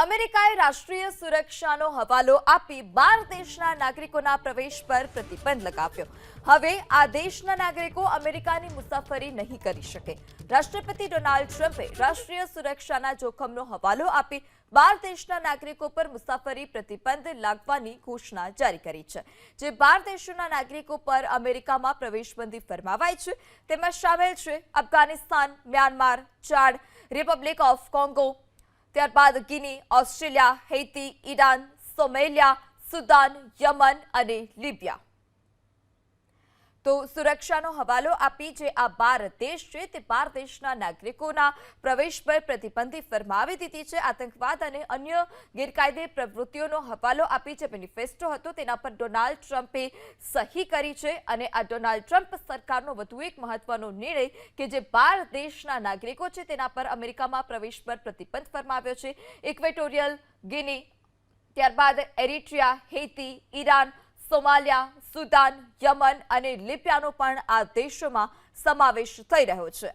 અમેરિકાએ રાષ્ટ્રીય સુરક્ષાનો હવાલો આપી બાર દેશના નાગરિકોના પ્રવેશ પર પ્રતિબંધ લગાવ્યો. હવે આ દેશના નાગરિકો અમેરિકાની મુસાફરી નહીં કરી શકે. રાષ્ટ્રપતિ ડોનાલ્ડ ટ્રમ્પે રાષ્ટ્રીય સુરક્ષાના જોખમનો હવાલો આપી બાર દેશના નાગરિકો પર મુસાફરી પ્રતિબંધ લાગવાની ઘોષણા જારી કરી છે. જે બાર દેશોના નાગરિકો પર અમેરિકામાં પ્રવેશબંધી ફરમાવાય છે, તેમાં સામેલ છે Afghanistan, Myanmar, Chad, Republic of Congo ત્યારબાદ Guinea Australia Haiti Iran Somalia Sudan Yemen અને લિબિયા. તો સુરક્ષાનો હવાલો આપી જે આ બાર દેશ છે તે બાર દેશના નાગરિકોના પ્રવેશ પર પ્રતિબંધી ફરમાવી દીધી છે. આતંકવાદ અને અન્ય ગેરકાયદે પ્રવૃત્તિઓનો હવાલો આપી જે મેનિફેસ્ટો હતો તેના પર ડોનાલ્ડ ટ્રમ્પે સહી કરી છે અને આ ડોનાલ્ડ ટ્રમ્પ સરકારનો વધુ એક મહત્વનો નિર્ણય કે જે બાર દેશના નાગરિકો છે તેના પર અમેરિકામાં પ્રવેશ પર પ્રતિબંધ ફરમાવ્યો છે. ઇક્વેટોરિયલ ગિની, ત્યારબાદ Eritrea, Haiti, Iran, Somalia Sudan Yemen અને લિપિયાનો પણ આ દેશોમાં સમાવેશ થઈ રહ્યો છે.